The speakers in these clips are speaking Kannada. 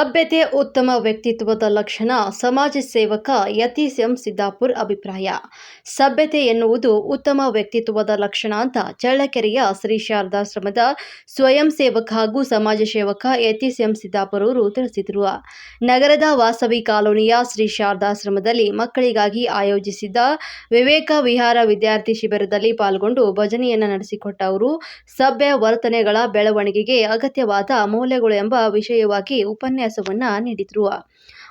ಸಭ್ಯತೆ, ಉತ್ತಮ ವ್ಯಕ್ತಿತ್ವದ ಲಕ್ಷಣ, ಸಮಾಜ ಸೇವಕ ಯತೀಶ್ ಎಂ ಸಿದ್ದಾಪುರ್ ಅಭಿಪ್ರಾಯ. ಸಭ್ಯತೆ ಎನ್ನುವುದು ಉತ್ತಮ ವ್ಯಕ್ತಿತ್ವದ ಲಕ್ಷಣ ಅಂತ ಚಳ್ಳಕೆರೆಯ ಶ್ರೀ ಶಾರದಾಶ್ರಮದ ಸ್ವಯಂ ಸೇವಕ ಹಾಗೂ ಸಮಾಜ ಸೇವಕ ಯತೀಶ್ ಎಂ ಸಿದ್ದಾಪುರ್ ಅವರು ತಿಳಿಸಿದರು. ನಗರದ ವಾಸವಿ ಕಾಲೋನಿಯ ಶ್ರೀ ಶಾರದಾಶ್ರಮದಲ್ಲಿ ಮಕ್ಕಳಿಗಾಗಿ ಆಯೋಜಿಸಿದ್ದ ವಿವೇಕ ವಿಹಾರ ವಿದ್ಯಾರ್ಥಿ ಶಿಬಿರದಲ್ಲಿ ಪಾಲ್ಗೊಂಡು ಭಜನೆಯನ್ನು ನಡೆಸಿಕೊಟ್ಟ ಅವರು ಸಭ್ಯ ವರ್ತನೆಗಳ ಬೆಳವಣಿಗೆಗೆ ಅಗತ್ಯವಾದ ಮೌಲ್ಯಗಳು ಎಂಬ ವಿಷಯವಾಗಿ ಉಪನ್ಯಾಸವನ್ನ ನೀಡಿದರು.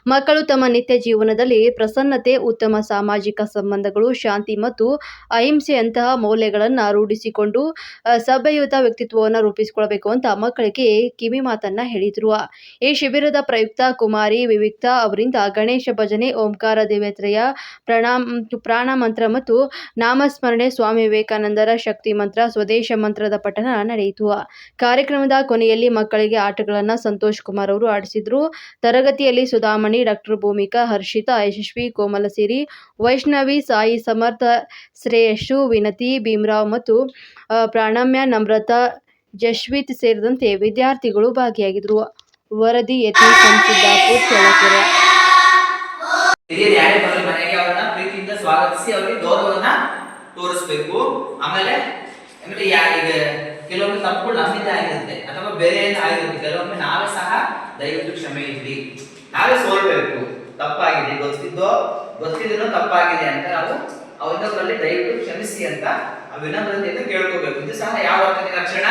ಮಕ್ಕಳು ತಮ್ಮ ನಿತ್ಯ ಜೀವನದಲ್ಲಿ ಪ್ರಸನ್ನತೆ, ಉತ್ತಮ ಸಾಮಾಜಿಕ ಸಂಬಂಧಗಳು, ಶಾಂತಿ ಮತ್ತು ಅಹಿಂಸೆಯಂತಹ ಮೌಲ್ಯಗಳನ್ನು ರೂಢಿಸಿಕೊಂಡು ಸಭೆಯುತ ವ್ಯಕ್ತಿತ್ವವನ್ನು ರೂಪಿಸಿಕೊಳ್ಳಬೇಕು ಅಂತ ಮಕ್ಕಳಿಗೆ ಕಿವಿ ಮಾತನ್ನ ಹೇಳಿದ್ರು. ಈ ಶಿಬಿರದ ಪ್ರಯುಕ್ತ ಕುಮಾರಿ ವಿವಿಕ್ತ ಅವರಿಂದ ಗಣೇಶ ಭಜನೆ, ಓಂಕಾರ ದೇವತ್ರಯ ಪ್ರಣಾಮ, ಪ್ರಾಣ ಮಂತ್ರ ಮತ್ತು ನಾಮಸ್ಮರಣೆ ಸ್ವಾಮಿ ವಿವೇಕಾನಂದರ ಶಕ್ತಿ ಮಂತ್ರ, ಸ್ವದೇಶ ಮಂತ್ರದ ಪಠಣ ನಡೆಯಿತು. ಕಾರ್ಯಕ್ರಮದ ಕೊನೆಯಲ್ಲಿ ಮಕ್ಕಳಿಗೆ ಆಟಗಳನ್ನು ಸಂತೋಷ್ ಕುಮಾರ್ ಅವರು ಆಡಿಸಿದ್ರು. ತರಗತಿಯಲ್ಲಿ ಸುಧಾಮಣಿ ಡಾಕ್ಟರ್ ಭೂಮಿಕಾ, ಹರ್ಷಿತಾ, ಯಶಸ್ವಿ ಕೋಮಲಸಿರಿ ವೈಷ್ಣವಿ, ಸಾಯಿ ಸಮರ್ಥ ಶ್ರೇಯಶು ವಿನತಿ, ಭೀಮರಾವ್ ಮತ್ತು ಪ್ರಾಣಮ್ಯ, ನಮ್ರತಾ, ಜಶ್ವಿತ್ ಸೇರಿದಂತೆ ವಿದ್ಯಾರ್ಥಿಗಳು ಭಾಗಿಯಾಗಿದ್ದರು. ವರದಿ ಎತ್ತಿ ಸಿದ್ದಾಪುರ್, ಚಳ್ಳಕೆರೆ. ಹಿರಿಯರು ಯಾರೇ ಬರಲಿ ಮನೆಗೆ ಅವರನ್ನ ಪ್ರೀತಿಯಿಂದ ಸ್ವಾಗತಿಸಿ ಅವರಿಗೆ ಗೌರವವನ್ನ ತೋರಿಸ್ಬೇಕು. ಆಮೇಲೆ ಆಮೇಲೆ ಯಾ- ಈಗ ಕೆಲವೊಮ್ಮೆ ತಪ್ಪುಗಳು ನಮ್ಮಿಂದ ಆಗಿರುತ್ತೆ, ಅಥವಾ ಬೇರೆ ಆಗಿರುತ್ತೆ. ಕೆಲವೊಮ್ಮೆ ನಾವೇ ಸಹ ದಯವಿಟ್ಟು ಕ್ಷಮೆ ಇದ್ರಿ ನಾವೇ ಸೋಲ್ಬೇಕು. ತಪ್ಪಾಗಿದೆ. ಗೊತ್ತಿದ್ದೋ ಗೊತ್ತಿದ್ದೋ ತಪ್ಪಾಗಿದೆ ಅಂತ ನಾವು ಅವರೊಬ್ಬರಲ್ಲಿ ದಯವಿಟ್ಟು ಕ್ಷಮಿಸಿ ಅಂತ ಆ ವಿನಮ್ರತೆಯಿಂದ ಕೇಳ್ಕೋಬೇಕು. ಇದು ಸಹ ಯಾವ ವರ್ತನೆ ಲಕ್ಷಣ?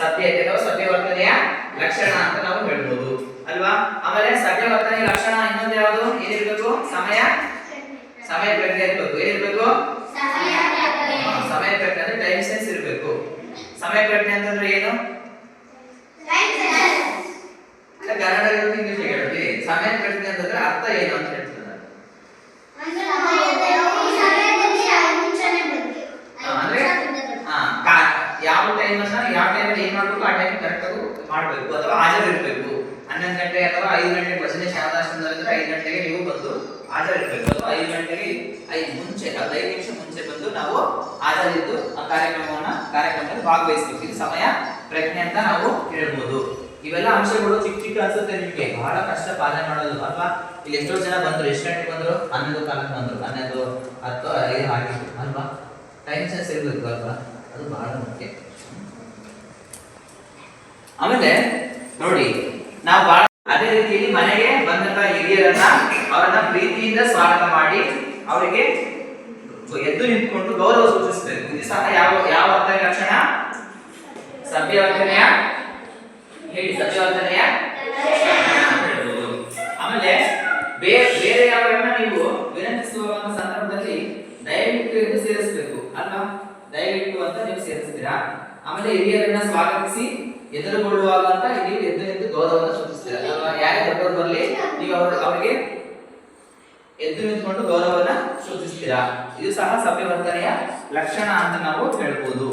ಸತ್ಯತೆ ಅಥವಾ ಸತ್ಯವರ್ತನೆಯ ಲಕ್ಷಣ ಅಂತ ನಾವು ಹೇಳ್ಬೋದು. ಅಲ್ವಾ? ಆಮೇಲೆ ಸತ್ಯವರ್ತನೆಯ ಲಕ್ಷಣ ಇನ್ನೊಂದು ಯಾವುದು? ಏನಿರ್ಬೇಕು? ಸಮಯ? ಸಮಯ ಪ್ರಜ್ಞೆ ಇರ್ಬೇಕು. ಏನಿರ್ಬೇಕು? ಸಮಯ ಪ್ರಜ್ಞೆ ಅಂದ್ರೆ ಟೈಮ್ ಸೆನ್ಸ್ ಇರ್ಬೇಕು. ಸಮಯ ಪ್ರಜ್ಞೆ ಅಂತಂದ್ರೆ ಏನು? ಇಲ್ಲ, ಕನ್ನಡ ಇರುತ್ತೆ ಇಂಗ್ಲಿಷ್ ಹೇಳ್ತೀವಿ ಸಮಯ ಪ್ರಶ್ನೆ ಅಂತಂದ್ರೆ ಅರ್ಥ ಏನು ಅಂತ ಹೇಳ್ತಾರೆ ಹಾ, ಅಂದ್ರೆ ಹಾ, ಕಾ- ಯಾವ ಟೈಮ್ ಯಾವ ಟೈಮ್ ಏನ್ ಮಾಡ್ಬೇಕು ಆ ಟೈಮ್ ಕರೆಕ್ಟ್ ಆಗಿ ಮಾಡ್ಬೇಕು ಅಥವಾ ಹಾಜರಿರ್ಬೇಕು. ಹನ್ನೊಂದು ಗಂಟೆ ಅಥವಾ ಐದು ಗಂಟೆ ಭಜನೆ ಶಾರದಾಶ್ರಮದಲ್ಲಿದ್ರೆ ಐದು ಗಂಟೆಗೆ ನೀವು ಬಂದು ಹಾಜರಿರ್ಬೇಕು. ಅಥವಾ ಐದು ಗಂಟೆಗೆ ಐದು ಮುಂಚೆ ಅದು ಐದು ನಿಮಿಷ ಮುಂಚೆ ಬಂದು ನಾವು ಹಾಜರಿದ್ದು ಆ ಕಾರ್ಯಕ್ರಮವನ್ನ ಕಾರ್ಯಕ್ರಮದಲ್ಲಿ ಭಾಗವಹಿಸ್ಬೇಕು. ಇದು ಸಮಯ ಪ್ರಜ್ಞೆ ಅಂತ ನಾವು ಹೇಳ್ಬೋದು. ಇವೆಲ್ಲ ಅಂಶಗಳು ಚಿಕ್ಕ ಚಿಕ್ಕ ಅನ್ಸುತ್ತೆ ನಿಮಗೆ. ಬಹಳ ಕಷ್ಟ ಪಾಲನೆ ಮಾಡೋದು. ಅಲ್ವಾ? ಇಲ್ಲಿ ಎಷ್ಟೋ ಜನ ಬಂದ್ರು, ಎಷ್ಟು ಗಂಟೆಗೆ ಬಂದ್ರು? ಹನ್ನೊಂದು ಕಾಲಕ್ಕೆ ಬಂದ್ರು. ಹನ್ನೊಂದು, ಹತ್ತು ಐದು ಆಗಿತ್ತು ಅಲ್ವಾ? ಟೈಮ್ ಸೆನ್ಸ್ ಇರ್ಬೇಕು ಅಲ್ವಾ? ಅದು ಬಹಳ ಮುಖ್ಯ. ಆಮೇಲೆ, ನೋಡಿ, ನಾವು ಬಹಳ ಅದೇ ರೀತಿಯಲ್ಲಿ ಮನೆಗೆ ಬಂದಂತ ಹಿರಿಯರನ್ನ ಅವರನ್ನ ಪ್ರೀತಿಯಿಂದ ಸ್ವಾಗತ ಮಾಡಿ ಅವರಿಗೆ ಎದ್ದು ನಿಂತ್ಕೊಂಡು ಗೌರವ ಸೂಚಿಸ್ತೇವೆ ಇದು ಸಹ ಯಾವ ಯಾವ ವರ್ತನೆ ಲಕ್ಷಣ ಸಭ್ಯ ವರ್ತನೆಯ ಹೇಳಿ ಸತ್ಯವರ್ಧನೆಯ ಹೇಳ್ಬೋದು. ಆಮೇಲೆ ಬೇರೆ ಬೇರೆ ಯಾವನ್ನ ನೀವು ವಿನಂತಿಸುವ ಸಂದರ್ಭದಲ್ಲಿ ದಯವಿಟ್ಟು ಎಂದು ಸೇರಿಸಬೇಕು ಅಲ್ವಾ? ದಯವಿಟ್ಟು ಅಂತ ನೀವು ಸೇರಿಸ್ತೀರಾ? ಆಮೇಲೆ ಹಿರಿಯರನ್ನ ಸ್ವಾಗತಿಸಿ ಎದುರುಗೊಳ್ಳುವಾಗ ಅಂತ ನೀವು ಎದ್ದು ಎದ್ದು ಗೌರವವನ್ನು ಸೂಚಿಸ್ತೀರಾ? ಅಲ್ವಾ ಯಾರೇ ದೊಡ್ಡವರು ಬರಲಿ ನೀವು ಅವ್ರ ಅವರಿಗೆ ಎದ್ದು ನಿಂತ್ಕೊಂಡು ಗೌರವವನ್ನ ಸೂಚಿಸ್ತೀರಾ? ಇದು ಸಹ ಸಭ್ಯವರ್ಧನೆಯ ಲಕ್ಷಣ ಅಂತ ನಾವು ಹೇಳ್ಬೋದು.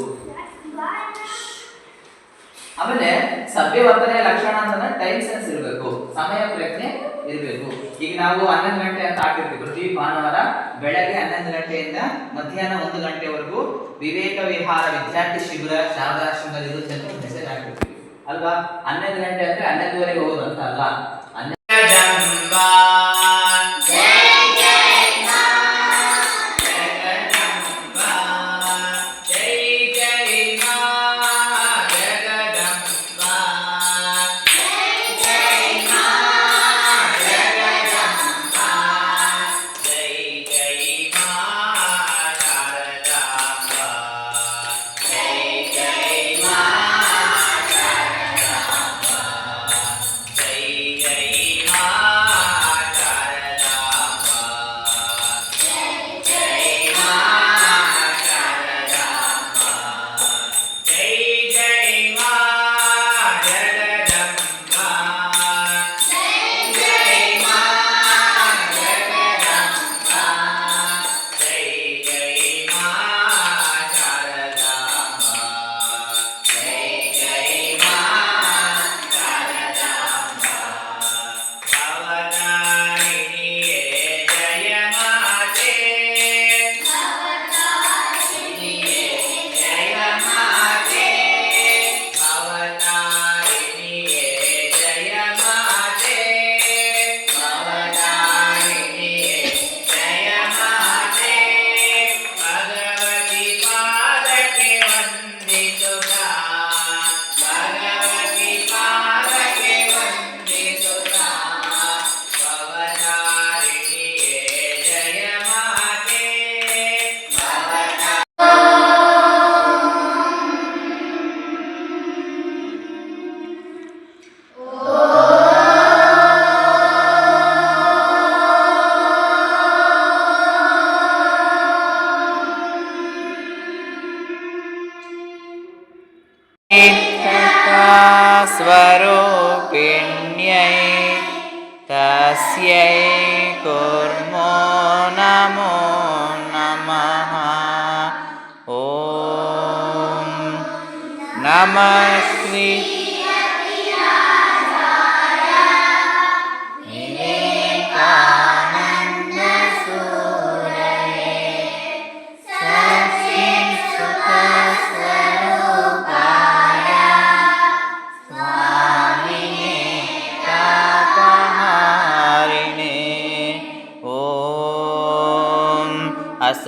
ಆಮೇಲೆ ಸಭ್ಯ ವರ್ತನೆಯ ಲಕ್ಷಣ ಅಂತಂದ್ರೆ ಟೈಮ್ ಸೆನ್ಸ್ ಇರಬೇಕು, ಸಮಯ ಪ್ರಜ್ಞೆ ಇರಬೇಕು. ಈಗ ನಾವು ಹನ್ನೊಂದು ಗಂಟೆ ಅಂತ ಹಾಕಿರ್ತೀವಿ. ಪ್ರತಿ ಭಾನುವಾರ ಬೆಳಗ್ಗೆ ಹನ್ನೊಂದು ಗಂಟೆಯಿಂದ ಮಧ್ಯಾಹ್ನ ಒಂದು ಗಂಟೆವರೆಗೂ ವಿವೇಕ ವಿಹಾರ ವಿದ್ಯಾರ್ಥಿ ಶಿಬಿರ ಶಾರದಾಶ್ರಮದಲ್ಲಿ ಇರುತ್ತೆ ಅಂತ ಮೆಸೇಜ್ ಹಾಕಿರ್ತೀವಿ. ಅಲ್ವಾ? ಹನ್ನೊಂದು ಗಂಟೆ ಅಂದ್ರೆ ಹನ್ನೊಂದುವರೆಗೆ ಅಂತ ಅಲ್ಲ. ಹನ್ನೆರಡು स्वरूपिण्यै तस्यै कुर्मो नमो नमः। ॐ विवेकानन्दसूरये